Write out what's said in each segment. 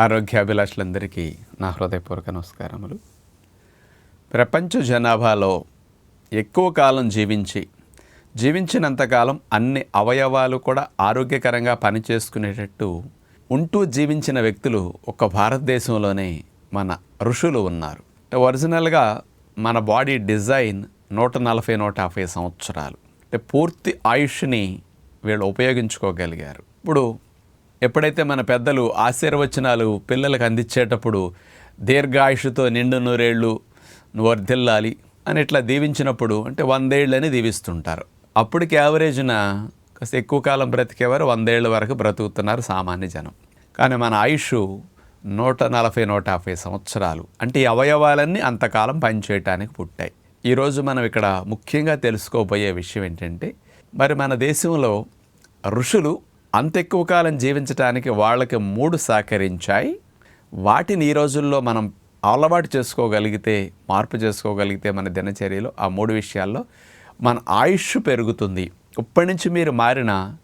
ఆరోగ్యాభిలాషులందరికీ నా హృదయపూర్వక నమస్కారములు. ప్రపంచ జనాభాలో ఎక్కువ కాలం జీవించి జీవించినంతకాలం అన్ని అవయవాలు కూడా ఆరోగ్యకరంగా పనిచేసుకునేటట్టు ఉంటూ జీవించిన వ్యక్తులు ఒక భారతదేశంలోనే మన ఋషులు ఉన్నారు. ఒరిజినల్గా మన బాడీ డిజైన్ నూట నలభై నూట యాభై సంవత్సరాలు. అంటే పూర్తి ఆయుష్ని వీళ్ళు ఉపయోగించుకోగలిగారు. ఇప్పుడు ఎప్పుడైతే మన పెద్దలు ఆశీర్వచనాలు పిల్లలకు అందించేటప్పుడు దీర్ఘాయుషుతో నిండు నూరేళ్ళు వర్ధిల్లాలి అని ఇట్లా దీవించినప్పుడు అంటే వందేళ్ళని దీవిస్తుంటారు. అప్పటికి యావరేజ్న కాస్త ఎక్కువ కాలం బ్రతికేవారు వందేళ్ళ వరకు బ్రతుకుతున్నారు సామాన్య జనం. కానీ మన ఆయుష్ నూట నలభై నూట యాభై సంవత్సరాలు అంటే ఈ అవయవాలన్నీ అంతకాలం పనిచేయటానికి పుట్టాయి. ఈరోజు మనం ఇక్కడ ముఖ్యంగా తెలుసుకోబోయే విషయం ఏంటంటే మరి మన దేశంలో ఋషులు అంత ఎక్కువ కాలం జీవించడానికి వాళ్ళకి మూడు సహకరించాయి. వాటిని ఈ రోజుల్లో మనం అలవాటు చేసుకోగలిగితే మార్పు చేసుకోగలిగితే మన దినచర్యలో ఆ మూడు విషయాల్లో మన ఆయుష్ పెరుగుతుంది. ఇప్పటి నుంచి మీరు మారిన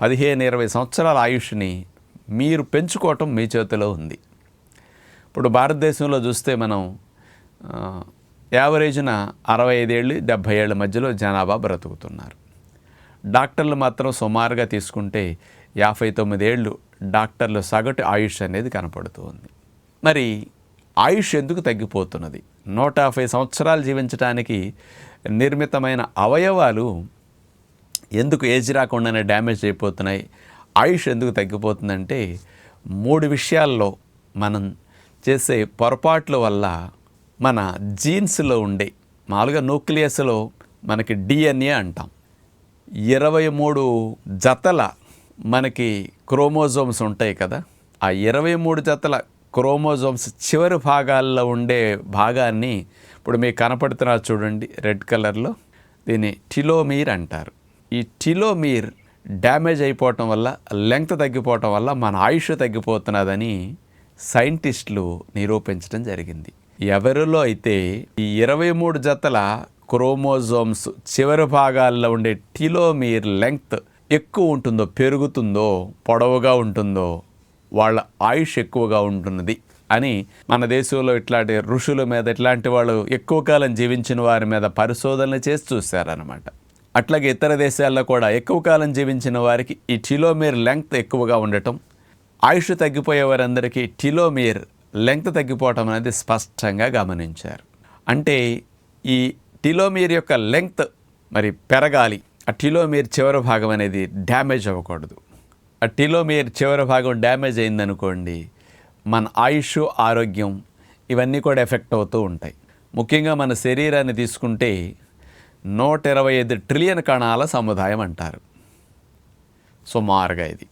పదిహేను ఇరవై సంవత్సరాల ఆయుష్ని మీరు పెంచుకోవటం మీ చేతిలో ఉంది. ఇప్పుడు భారతదేశంలో చూస్తే మనం యావరేజ్న అరవై ఐదేళ్ళు డెబ్భై ఏళ్ళ మధ్యలో జనాభా బ్రతుకుతున్నారు. డాక్టర్లు మాత్రం సుమారుగా తీసుకుంటే యాభై తొమ్మిదేళ్ళు డాక్టర్ల సగటు ఆయుష్ అనేది కనపడుతూ ఉంది మరి ఆయుష్ ఎందుకు తగ్గిపోతున్నది? నూట యాభై సంవత్సరాలు జీవించడానికి నిర్మితమైన అవయవాలు ఎందుకు ఏజ్ రాకుండానే డ్యామేజ్ అయిపోతున్నాయి? ఆయుష్ ఎందుకు తగ్గిపోతుందంటే మూడు విషయాల్లో మనం చేసే పొరపాట్ల వల్ల మన జీన్స్లో ఉండే మామూలుగా న్యూక్లియస్లో మనకి డిఎన్ఏ అంటాం. ఇరవై మూడు జతల మనకి క్రోమోజోమ్స్ ఉంటాయి కదా. ఆ ఇరవై మూడు జతల క్రోమోజోమ్స్ చివరి భాగాల్లో ఉండే భాగాన్ని ఇప్పుడు మీకు కనపడుతున్నారు చూడండి రెడ్ కలర్లో. దీన్ని టిలోమీర్ అంటారు. ఈ టిలోమీర్ డ్యామేజ్ అయిపోవటం వల్ల లెంగ్త్ తగ్గిపోవటం వల్ల మన ఆయుష్ తగ్గిపోతున్నదని సైంటిస్టులు నిరూపించడం జరిగింది. ఎవరిలో అయితే ఈ ఇరవై మూడు జతల క్రోమోజోమ్స్ చివరి భాగాల్లో ఉండే టిలోమీర్ లెంగ్త్ ఎక్కువ ఉంటుందో పెరుగుతుందో పొడవుగా ఉంటుందో వాళ్ళ ఆయుష్ ఎక్కువగా ఉంటున్నది అని మన దేశంలో ఇట్లాంటి ఋషుల మీద ఇట్లాంటి వాళ్ళు ఎక్కువ కాలం జీవించిన వారి మీద పరిశోధనలు చేసి చూశారనమాట అట్లాగే ఇతర దేశాల్లో కూడా ఎక్కువ కాలం జీవించిన వారికి ఈ టిలోమీర్ లెంగ్త్ ఎక్కువగా ఉండటం ఆయుష్ తగ్గిపోయే వారందరికీ టిలోమీర్ లెంగ్త్ తగ్గిపోవటం అనేది స్పష్టంగా గమనించారు. అంటే ఈ టిలోమీర్ యొక్క లెంగ్త్ మరి పెరగాలి. ఆ టిలోమీర్ చివరి భాగం అనేది డ్యామేజ్ అవ్వకూడదు. ఆ టిలోమీర్ చివరి భాగం డ్యామేజ్ అయిందనుకోండి మన ఆయుష్ ఆరోగ్యం ఇవన్నీ కూడా ఎఫెక్ట్ అవుతూ ఉంటాయి. ముఖ్యంగా మన శరీరాన్ని తీసుకుంటే నూట ఇరవై ఐదు ట్రిలియన్ కణాల సముదాయం అంటారు. సుమారుగా ఇది.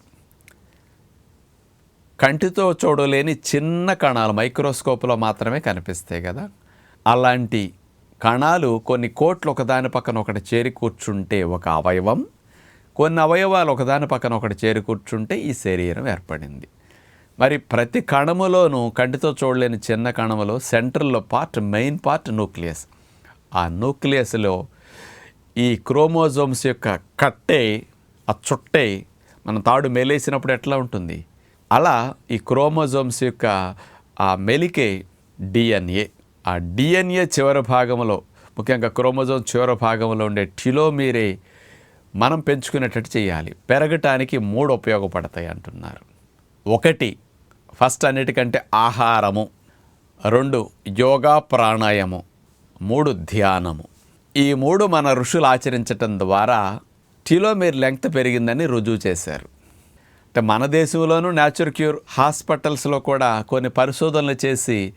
కంటితో చూడలేని చిన్న కణాలు మైక్రోస్కోప్లో మాత్రమే కనిపిస్తాయి కదా. అలాంటి కణాలు కొన్ని కోట్లు ఒకదాని పక్కన ఒకటి చేరి కూర్చుంటే ఒక అవయవం కొన్ని అవయవాలు ఒకదాని పక్కన ఒకటి చేరి కూర్చుంటే ఈ శరీరం ఏర్పడింది. మరి ప్రతి కణములోనూ కంటితో చూడలేని చిన్న కణములో సెంటర్లో పార్ట్ మెయిన్ పార్ట్ న్యూక్లియస్. ఆ న్యూక్లియస్లో ఈ క్రోమోజోమ్స్ యొక్క కట్టే ఆ చుట్టే మనం తాడు మెలేసినప్పుడు ఎట్లా ఉంటుంది? అలా ఈ క్రోమోజోమ్స్ యొక్క ఆ మెలికే డిఎన్ఏ ఆ డిఎన్ఏ చివరి భాగంలో ముఖ్యంగా క్రోమోజోమ్ చివరి భాగంలో ఉండే టిలోమీరే మనం పెంచుకునేటట్టు చేయాలి. పెరగటానికి మూడు ఉపయోగపడతాయి అంటున్నారు. ఒకటి ఫస్ట్ అన్నిటికంటే ఆహారము. రెండు యోగా ప్రాణాయామం మూడు ధ్యానము. ఈ మూడు మన ఋషులు ఆచరించటం ద్వారా టిలోమీర్ లెంగ్త్ పెరిగిందని రుజువు చేశారు. అంటే మన దేశంలోనూ న్యాచురల్ క్యూర్ హాస్పిటల్స్లో కూడా కొన్ని పరిశోధనలు చేసి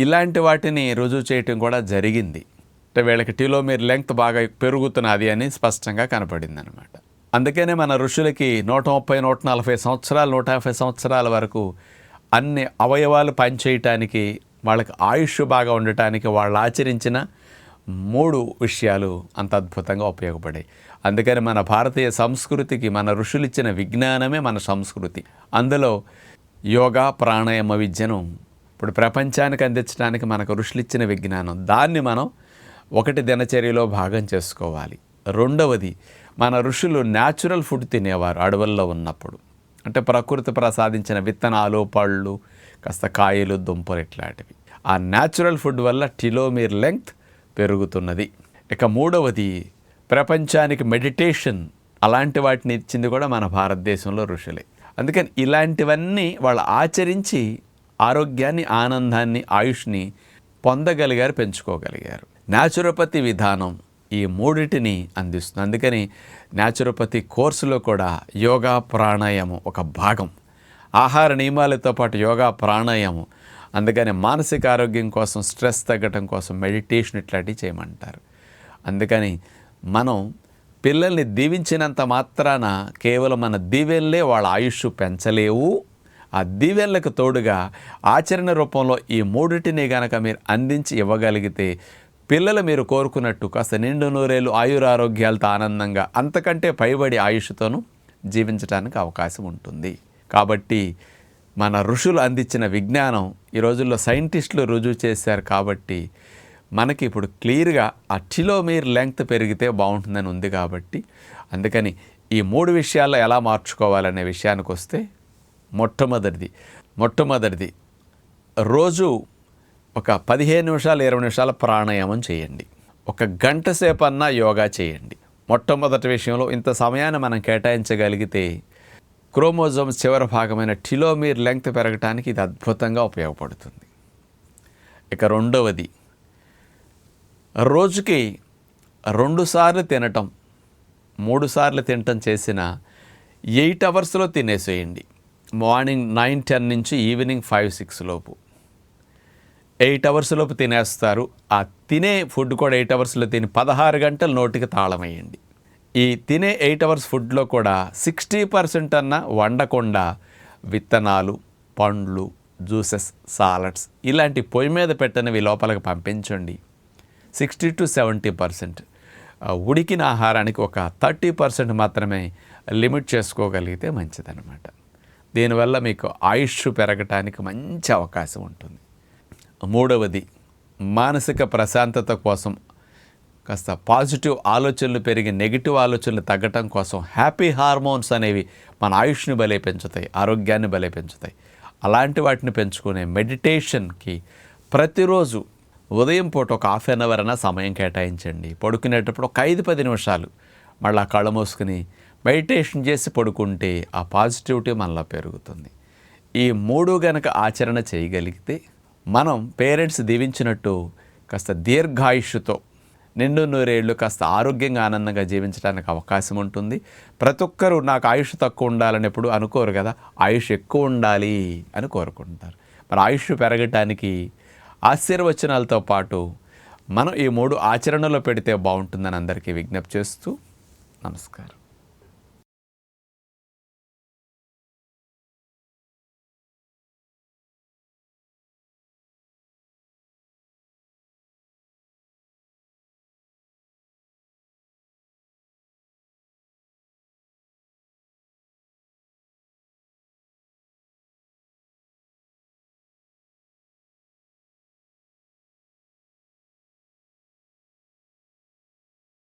ఇలాంటి వాటిని రుజువు చేయటం కూడా జరిగింది. అంటే వీళ్ళకి టిలోమీర్ లెంగ్త్ బాగా పెరుగుతున్నది అని స్పష్టంగా కనపడింది అనమాట అందుకనే మన ఋషులకి నూట ముప్పై నూట నలభై సంవత్సరాలు నూట యాభై సంవత్సరాల వరకు అన్ని అవయవాలు పనిచేయటానికి వాళ్ళకి ఆయుష్ బాగా ఉండటానికి వాళ్ళు ఆచరించిన మూడు విషయాలు అంత అద్భుతంగా ఉపయోగపడాయి. అందుకని మన భారతీయ సంస్కృతికి మన ఋషులు ఇచ్చిన విజ్ఞానమే మన సంస్కృతి. అందులో యోగా ప్రాణాయామ విద్యను ఇప్పుడు ప్రపంచానికి అందించడానికి మనకు ఋషులు ఇచ్చిన విజ్ఞానం దాన్ని మనం ఒకటి దినచర్యలో భాగం చేసుకోవాలి. రెండవది మన ఋషులు న్యాచురల్ ఫుడ్ తినేవారు అడవుల్లో ఉన్నప్పుడు. అంటే ప్రకృతి ప్రసాదించిన విత్తనాలు పళ్ళు కాస్త కాయలు దుంపలు ఇట్లాంటివి. ఆ న్యాచురల్ ఫుడ్ వల్ల టిలోమీర్ లెంగ్త్ పెరుగుతున్నది. ఇక మూడవది ప్రపంచానికి మెడిటేషన్ అలాంటి వాటిని ఇచ్చింది కూడా మన భారతదేశంలో ఋషులే. అందుకని ఇలాంటివన్నీ వాళ్ళు ఆచరించి ఆరోగ్యాన్ని ఆనందాన్ని ఆయుష్ని పొందగలిగారు పెంచుకోగలిగారు. న్యాచురోపతి విధానం ఈ మూడిటిని అందిస్తుంది. అందుకని న్యాచురోపతి కోర్సులో కూడా యోగా ప్రాణాయామం ఒక భాగం. ఆహార నియమాలతో పాటు యోగా ప్రాణాయామం. అందుకని మానసిక ఆరోగ్యం కోసం స్ట్రెస్ తగ్గటం కోసం మెడిటేషన్ ఇట్లాంటివి చేయమంటారు. అందుకని మనం పిల్లల్ని దీవించినంత మాత్రాన కేవలం మన దీవెల్లే వాళ్ళ ఆయుష్ పెంచలేవు. ఆ దీవెళ్ళకు తోడుగా ఆచరణ రూపంలో ఈ మూడిటిని గనక మీరు అందించి ఇవ్వగలిగితే పిల్లలు మీరు కోరుకున్నట్టు కాస్త నిండు నూరేళ్ళు ఆయురారోగ్యాలతో ఆనందంగా అంతకంటే పైబడి ఆయుష్తోనూ జీవించడానికి అవకాశం ఉంటుంది. కాబట్టి మన ఋషులు అందించిన విజ్ఞానం ఈ రోజుల్లో సైంటిస్టులు రుజువు చేశారు కాబట్టి మనకి ఇప్పుడు క్లియర్గా ఆ టిలోమీర్ లెంగ్త్ పెరిగితే బాగుంటుందని ఉంది కాబట్టి అందుకని ఈ మూడు విషయాల్లో ఎలా మార్చుకోవాలనే విషయానికి వస్తే మొట్టమొదటిది. మొట్టమొదటిది రోజు ఒక పదిహేను నిమిషాలు ఇరవై నిమిషాల ప్రాణాయామం చేయండి. ఒక గంట సేపు అన్నా యోగా చేయండి. మొట్టమొదటి విషయంలో ఇంత సమయాన్ని మనం కేటాయించగలిగితే క్రోమోజోమ్ చివరి భాగమైన టిలోమీర్ లెంగ్త్ పెరగటానికి ఇది అద్భుతంగా ఉపయోగపడుతుంది. ఇక రెండవది రోజుకి రెండుసార్లు తినటం మూడు సార్లు తినటం చేసిన ఎయిట్ అవర్స్లో తినేసేయండి. మార్నింగ్ నైన్ టెన్ నుంచి ఈవినింగ్ ఫైవ్ సిక్స్ లోపు. ఎయిట్ అవర్స్ లోపు తినేస్తారు. ఆ తినే ఫుడ్ కూడా ఎయిట్ అవర్స్లో తిని పదహారు గంటలు నోటికి తాళమయ్యండి. ఈ తినే ఎయిట్ అవర్స్ ఫుడ్లో కూడా సిక్స్టీ పర్సెంట్ అన్న వండకుండా విత్తనాలు పండ్లు జ్యూసెస్ సాలడ్స్ ఇలాంటి పొయ్యి మీద పెట్టనివి లోపలికి పంపించండి. Sixty to seventy percent. ఉడికిన ఆహారానికి ఒక థర్టీ పర్సెంట్ మాత్రమే లిమిట్ చేసుకోగలిగితే మంచిదన్నమాట. దీనివల్ల మీకు ఆయుష్ పెరగటానికి మంచి అవకాశం ఉంటుంది. మూడవది మానసిక ప్రశాంతత కోసం కాస్త పాజిటివ్ ఆలోచనలు పెరిగి నెగిటివ్ ఆలోచనలు తగ్గటం కోసం హ్యాపీ హార్మోన్స్ అనేవి మన ఆయుష్ని బలే పెంచుతాయి ఆరోగ్యాన్ని బలే పెంచుతాయి. అలాంటి వాటిని పెంచుకునే మెడిటేషన్కి ప్రతిరోజు ఉదయం పూట ఒక హాఫ్ అన్ అవర్ అయినా సమయం కేటాయించండి. పడుకునేటప్పుడు ఒక ఐదు పది నిమిషాలు. మళ్ళీ కళ్ళు మూసుకుని మెడిటేషన్ చేసి పడుకుంటే ఆ పాజిటివిటీ మనలో పెరుగుతుంది. ఈ మూడు గనక ఆచరణ చేయగలిగితే మనం పేరెంట్స్ దీవించినట్టు కాస్త దీర్ఘాయుష్తో నిండు నూరేళ్ళు కాస్త ఆరోగ్యంగా ఆనందంగా జీవించడానికి అవకాశం ఉంటుంది. ప్రతి ఒక్కరూ నాకు ఆయుష్ తక్కువ ఉండాలని ఎప్పుడు అనుకోరు కదా ఆయుష్ ఎక్కువ ఉండాలి అని కోరుకుంటారు. మరి ఆయుష్ పెరగటానికి ఆశీర్వచనాలతో పాటు మనం ఈ మూడు ఆచరణలో పెడితే బాగుంటుందని అందరికీ విజ్ఞప్తి చేస్తూ నమస్కారం.